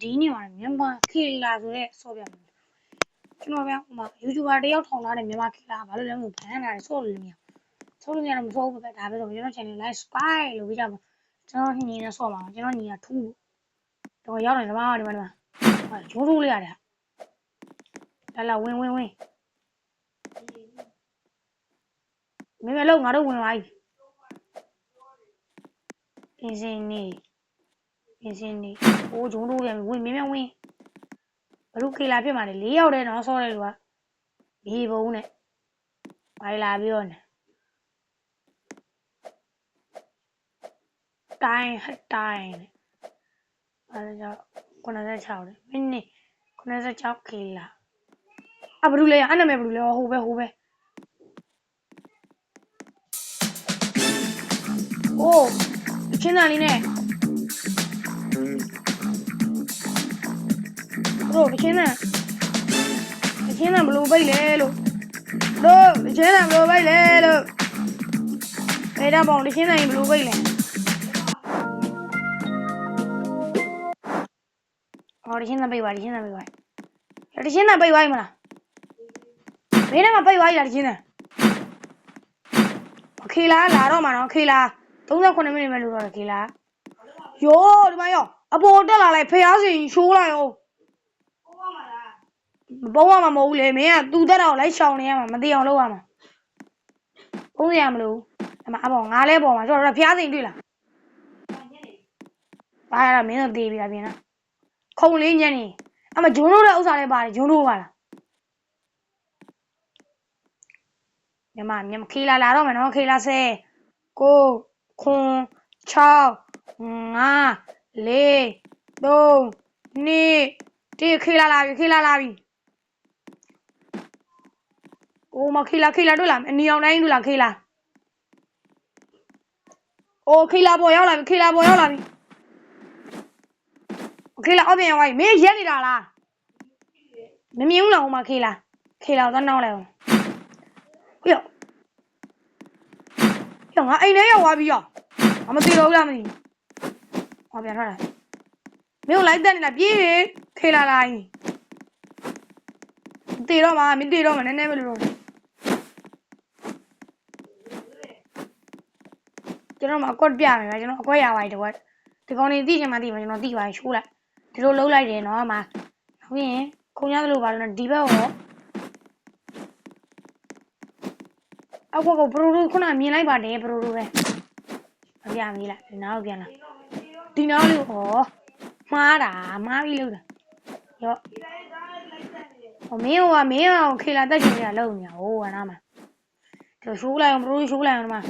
ဒီနေ့မှာမြန်မာခေလာဆိုတဲ့ဆော့ပြမယ်ကျွန်တော်ဗျဟိုမှာ YouTuber တယောက်ထောင်ထားတဲ့မြန်မာခေလာဘာလို့လဲမသိဘူးဘန်လာတယ်ဆော့လို့လည်းမရဆော့လို့မရတော့မဆော့ဘူးပဲဒါပဲဆိုကျွန်တော် channel live spy လို့ပြကြမှာကျွန်တော်ညီနဲ့ဆော့ပါကျွန်တော်ညီကထူးတော့ရောက်တယ်ဒီမှာဒီမှာဒီမှာရိုးရိုးလေးရတယ်လာလာဝင်းဝင်းဝင်းမင်းမလို့ငါတို့ဝင်လာပြီအင်းစ င်းနေအင်းစင်းနေအိုးဂျုံတို့ပြန်ဝင်မင်းမဝင်းဘလူခေလာဖြစ်มาလေ၄ယောက်တည်းတော့ဆော့တဲ့လူကဘေးဘုံနဲ့ဘိုင်လာပြီးတော့နေတိုင်းဟတ်တိုင်းနဲ့အဲဒါကြောင့်96တဲ့မိနစ်96ခေလာအဘလူလဲအဲ့နာမည်ဘလူလဲဟိုပဲဟိုပဲအိုးချင်းသားလေးနဲ့ တို့ချင်းသားချင်းသားဘလူပိတ်လဲလို့တို့ချင်းသားဘလူပိတ်လဲလို့အဲ့ဒါပေါ့ချင်းသားဘလူပိတ်လဲအော်ချင်းသားပိတ်ပါချင်းသားပိတ်ပါချင်းသားပိတ်ပါမလားမင်းကပိတ်သွားပြီလားချင်းသားခေလာလာတော့မှာနော်ခေလာ39မိနစ်ပဲလို့တော့ခေလာ ယောဒီမှာယောအပေါ်တက်လာလိုက်ဖျားစီရှိုးလိုက်အောင်မပုံးရမှာမဟုတ်ဘူးလေမင်းကသူတက်တော့လိုက်ရှောင်နေရမှာမသိအောင်လုပ်ရမှာပုံးရမလို့အမအပေါ်ငါလဲပေါ်မှာကျွန်တော်ဖျားစီတွေ့လားပါရမင်းတို့သေးပြီလားပြင်လားခုံလေးညက်နေအမဂျွန်းတို့တဲ့ဥစ္စာလေးပါတယ်ဂျွန်းတို့ပါလားညမညမခေလာလာတော့မယ်နော်ခေလာဆဲကိုခွန်6 5 4 3 2တိခေလာလာပြီခေလာလာပြီအိုးမခေလာခေလာတို့လားအနီအောင်တိုင်းတို့လားခေလာအိုးခေလာပေါ်ရောက်လာပြီခေလာပေါ်ရောက်လာပြီခေလာအောက်ပြန်ရောက်ပြီမင်းရက်နေတာလားမမြင်ဘူးလားဟိုမှာခေလာခေလာတော့နောက်လိုက်အောင်ဟေ့ဟေ့ငါအိမ်ထဲရောက်သွားပြီရောငါမသိတော့ဘူးလားမသိ ဟောပြန်ထွက်လာမင်းလိုက်တက်နေတာပြေးခေလာလာရင်တည်တော့မှာမင်းတည်တော့မှာနည်းနည်းပဲလို့တော့ကျွန်တော်မအကွက်ပြမယ်ဗျာကျွန်တော်အကွက်ရပါပြီတကွက်ဒီကောင်နေသိချင်မှသိမှာကျွန်တော်သိပါရှိုးလိုက်ဒီလိုလှုပ်လိုက်တယ်နော်အမဟုတ်ရင်ခုံရသလိုပါလို့ဒီဘက်ရောအကွက်ကဘရိုရိုခုနမြင်လိုက်ပါတယ်ဘရိုရိုပဲမပြမကြီးလိုက်ဒီနောက်ပြန်လာ ဒီနောက်လေးဟောမှားတာမှားပြီးလို့တာရော့ဟိုမင်းဟိုကမင်းအောင်ခေလာတက်ချင်နေတာလုံညာဟိုကနားမှာဒီရှိုးလိုက်အောင်ဘရိုရှိုးလိုက်အောင်ဒီမှာ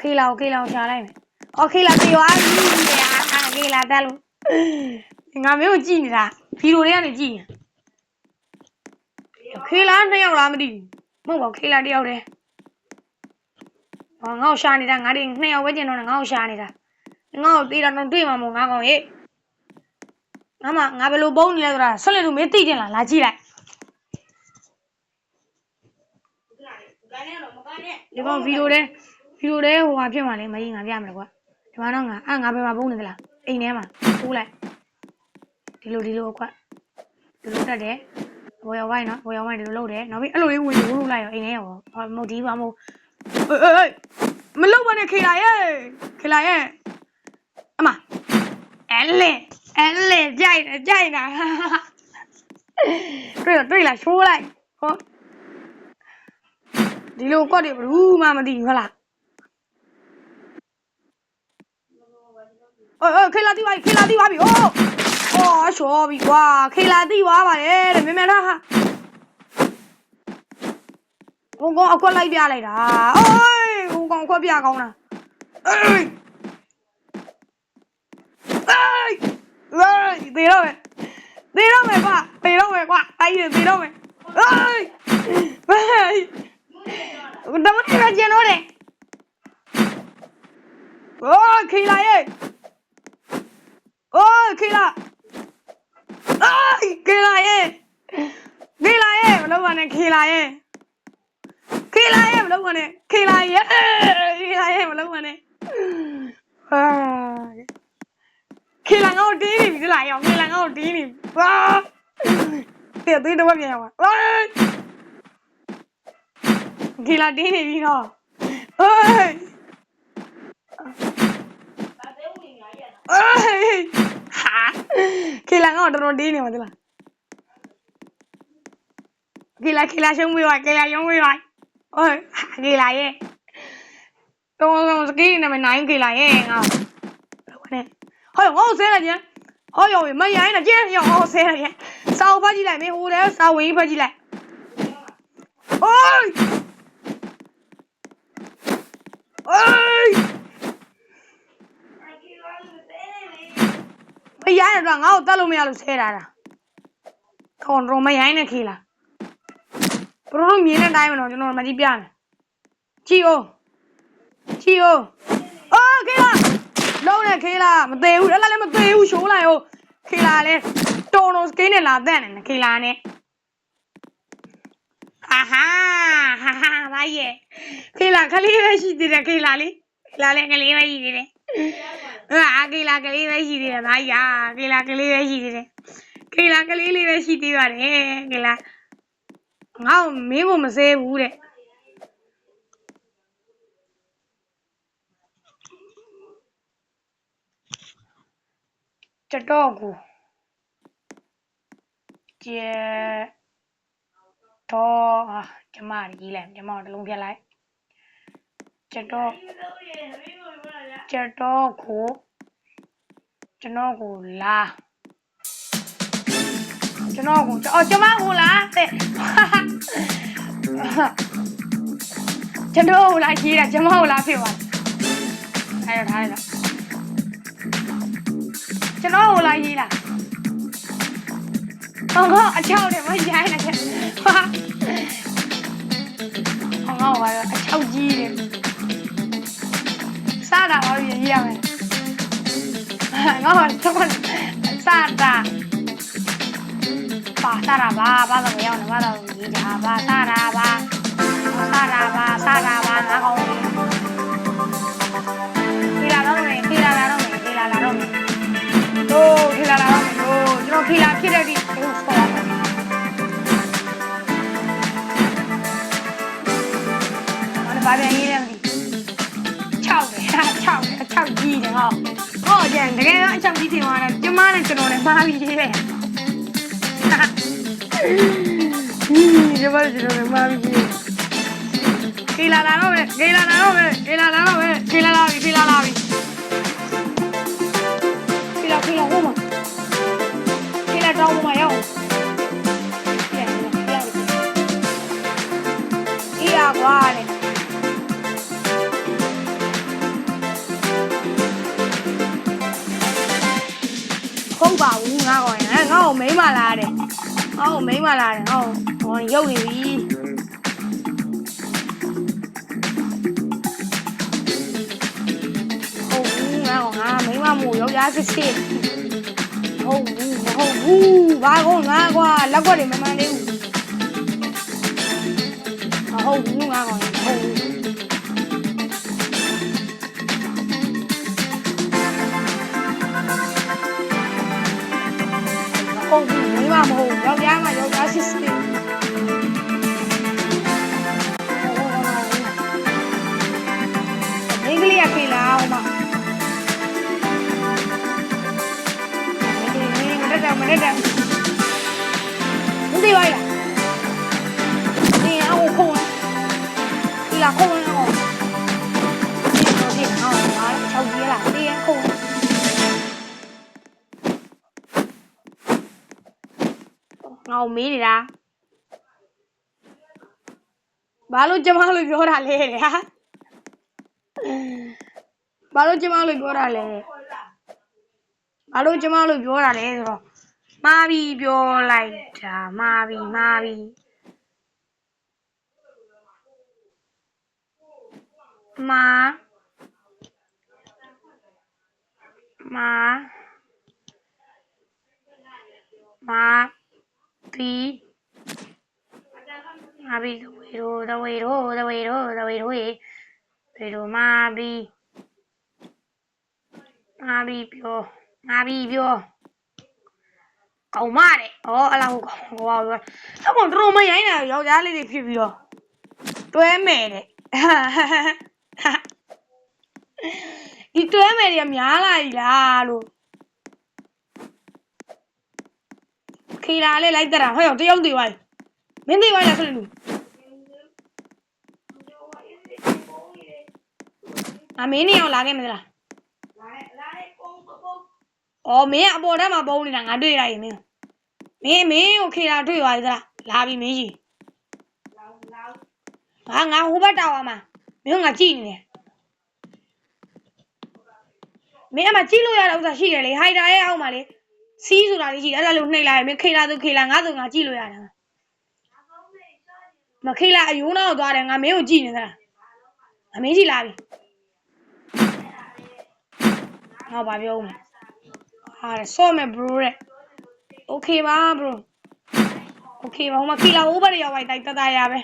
ခေလာကိုခေလာကိုရှာလိုက်မယ်အော်ခေလာတေးသွားပြီအာခေလာတက်လို့ငါမင်းကိုကြည့်နေတာဗီဒီယိုတွေကနေကြည့်ရင်ခေလာနှစ်ယောက်လားမသိဘူးမဟုတ်ပါခေလာတစ်ယောက်တည်းဟောငါ့ကိုရှာနေတာငါဒီနှစ်ယောက်ပဲကျင်တော့ငါ့ကိုရှာနေတာ ငါ့ကိုတေးတာတော့တွေ့မှာမို့ငါကောင်ရေးငါမငါဘယ်လိုပုံးနေလဲဆိုတာဆက်လက်လို့မင်းသိတင်လားလာကြည့်လိုက်ဒီကောင်ဗီဒီယိုတဲ့ဗီဒီယိုတဲ့ဟိုဟာဖြစ်မှာလေမကြီးငါပြမယ်ကွာဒီမှာတော့ငါအာငါဘယ်မှာပုံးနေသလားအိမ်ထဲမှာပိုးလိုက်ဒီလိုဒီလိုကွာဒီလိုတက်တယ်ဘောရဝိုင်းနော်ဘောရဝိုင်းဒီလိုလုပ်တယ်နောက်ပြီးအဲ့လိုလေးဝင်ရိုးလို့လိုက်ရောအိမ်ထဲရောမဟုတ်ဒီပါမဟုတ်အေးအေးမလုပ်ပါနဲ့ခေလာရဲ့ခေလာရဲ့ အမအဲ့လေအဲ့လေကြိုက်တယ်ကြိုက်တာတွေ့တော့တွေ့လားရှိုးလိုက်ဟောဒီလိုကော့တွေဘူးမှမသိဘူးဟုတ်လားအေးအေးခေလာတိပါခေလာတိပါပြီအိုးအော်ရှော်ပြီကွာခေလာတိပါပါရဲ့တဲ့မြန်မြန်လားဟာဘုံကောင်အကွက်လိုက်ပြလိုက်တာအိုးဘုံကောင်အကွက်ပြကောင်းတာအေးအေး အေးသေတော့မယ်သေတော့မယ်ကွာသေတော့မယ်ကွာအဲ့ဒီသေတော့မယ်အေးဘယ်တော့မှမကျန်တော့တယ်အိုးခေလာရဲ့အိုးခေလာအိုးခေလာရဲ့ခေလာရဲ့မလုပ်ပါနဲ့ခေလာရဲ့ခေလာရဲ့မလုပ်ပါနဲ့ခေလာရဲ့ခေလာရဲ့မလုပ်ပါနဲ့အာ khi là ngâu tí thì mình cứ lại nhỏ khi là ngâu tí thì à! tiền tôi đâu có bao nhiêu à khi là tí thì đi nó ơi ơi hả? Khi là ngâu đâu đi nè mà thế là khi là khi là xong vui hoài khi là xong vui hoài ơi khi là vậy tôi không cái này mày nói khi là vậy không nè. လာရဲ့တော့စကီးနေမှာနိုင်ခေလာရဲ့ငါနဲ့ဟောငါ့ကိုဆဲလိုက်ပြန်ဟောရောမရိုင်းနဲ့ကျင်းရောငါ့ကိုဆဲလိုက်ပြန်စာအုပ်ဖတ်ကြည့်လိုက်မင်းဟိုထဲစာဝင်ကြီးဖတ်ကြည့်လိုက်အိုးအိုးမရိုင်းတော့ငါ့ကိုတတ်လို့မရလို့ဆဲတာတာခွန်ရောမရိုင်းနဲ့ခေလာဘရိုတို့မြင်တဲ့အတိုင်းမလို့ကျွန်တော်မကြည့်ပြမယ်ကြည့်အောင်ကြည့်အောင်အိုးခေလာ လုံးနဲ့ခေလာမသေးဘူးအဲ့လားလည်းမသေးဘူးရှိုးလိုက်အောင်ခေလာလည်းတော်တော်စကိန်းနဲ့လာတဲ့နေခေလာနဲ့ဟာဟာဟာဟာဘာရဲ့ခေလာခလေးပဲရှိသေးတယ်ခေလာလေးခေလာလည်းကလေးပဲရှိသေးတယ်အာခေလာကလေးပဲရှိသေးတယ်ဘာယာခေလာကလေးပဲရှိသေးတယ်ခေလာကလေးလေးပဲရှိသေးပါတယ်ခေလာငါ့ကိုမင်းကိုမစဲဘူးတဲ့ ကျတော့ကိုကျဲတော့ဟာကျမရေးလိုက်ကျမတို့တစ်လုံးပြတ်လိုက်ကျတော့ကျတော့ကိုကျွန်တော်ကိုလာကျွန်တော်ကိုအော်ကျမကိုလာတဲ့ကျွန်တော်ကိုလာရေးတာကျမကိုလာဖြစ်သွားအဲ့တော့ထားလိုက်တော့ ကျွန်တော်ကိုလာရေးတာဟောကအချောက်တယ်မရိုင်းနဲ့ဟာဟောကတော့အချောက်ကြီးတယ်စားတာပါရေးရမယ်ငါကတော့စားတာပါစားတာပါဘာလို့မရောက်နေဘာလို့ရေးတာပါစားတာပါစားတာပါစားတာပါငါကောင်း တို့ခေလာလာတော့မယ်တို့ကျွန်တော်ခေလာဖြစ်တဲ့ဒီဟိုဆော်မနဘာပြန်ရေးလဲမသိ6တယ်6တယ်6ကြီးတယ်ဟောဟောကြံတကယ်တော့အ6ကြီးထင်သွားတယ်ကျမနဲ့ကျွန်တော်နဲ့မှားပြီးရေးတယ်ကျမနဲ့ကျွန်တော်နဲ့မှားပြီးရေးခေလာလာတော့မယ်ခေလာလာတော့မယ်ခေလာလာတော့မယ်ခေလာလာပြီခေလာလာပြီ ရငါ့ကိုမိမ့်မလာတယ်ငါ့ကိုမိမ့်မလာတယ်ငါ့ကိုဟောရုပ်နေပြီဟုတ်ဘူးငါကောင်ငါမိမ့်မ ကုန်ဘူးမိမမဟုတ်ယောက်ျားမှယောက်ျားရှိစတယ်မိန်းကလေးကခေလာဟိုမှာမိန်းကလေးမတက်တော့မတက်တော့ဘူးဒီဝိုင်းလာဒီအောင်ခုံးလာခုံး ငါ့မေးနေတာဘာလို့ကျမလို့ပြောတာလဲတဲ့ဟာဘာလို့ကျမလို့ပြောတာလဲဘာလို့ကျမလို့ပြောတာလဲဆိုတော့မာပြီးပြောလိုက်တာမာပြီးမာပြီးမာမာမာ ပြီးမာပြီးဝေရိုသဝေရိုသဝေရိုသဝေရိုရေဝေရိုမာပြီးမာပြီးပြောငါပြီးပြောကောင်မတဲ့ဩအလားဟိုကောင်ဟိုပါပြောအကောင်တို့မရိုင်းတာယောက်ျားလေးတွေဖြစ်ပြီးတော့တွဲမယ်တဲ့ဒီတွဲမယ်တွေကများလာပြီလားလို့ ခေလာလေးလိုက်တရာဟဲ့တယောက်သေးပါမင်းသေးပါလားဆိုလို့အမင်းနေအောင်လာခဲ့မလား။အော်မင်းကအပေါ်ထဲမှာပုံနေတာငါတွေ့လိုက်ရင်မင်း။မင်းမင်းကိုခေတာတွေ့သွားပြီသလား။လာပြီမင်းကြီး။ဟာငါဟိုဘက်တောက်အောင်မှာမင်းကငါကြည့်နေတယ်။မင်းအမကြည့်လို့ရတဲ့ဥစ္စာရှိတယ်လေဟိုက်တာရဲ့အောက်မှာလေ စီးဆိုတာလေးရှိတယ်အဲ့ဒါလို့နှိပ်လိုက်ရင်မင်းခေလာသူခေလာငါဆိုငါကြည့်လို့ရတယ်။မခေလာအယိုးနောက်သွားတယ်ငါမင်းကိုကြည့်နေသလား။အမင်းကြီးလာပြီ။ဟောပါပြောဦးမယ်။ဟာဆော့မယ် bro တဲ့ okay ပါ bro okay ပါဟိုမှာခီလာ over ရောက်လိုက်တိုက်တတရပဲ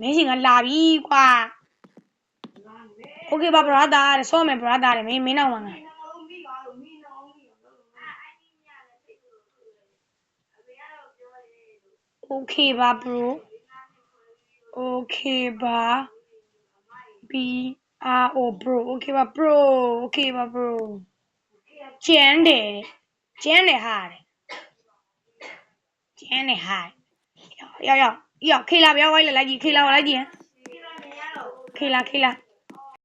မင်းရှင်ကလာပြီကွာ okay ပါ brother တဲ့ဆော့မယ် brother တဲ့မင်းမင်းနောက်မှာငါ okay ပါ bro okay ပါ b r o bro okay ပါ bro okay ပါ bro ကျန်းတယ်တဲ့ကျန်းတယ်ဟာတဲ့ကျန်းတယ်ဟာတဲ့ရောက်ရောက်ရောက်ခေလာပြောင်းဝိုင်းလိုက်လိုက်ကြည့်ခေလာဝိုင်းလိုက်ကြည့်ဟမ်ခေလာခေလာ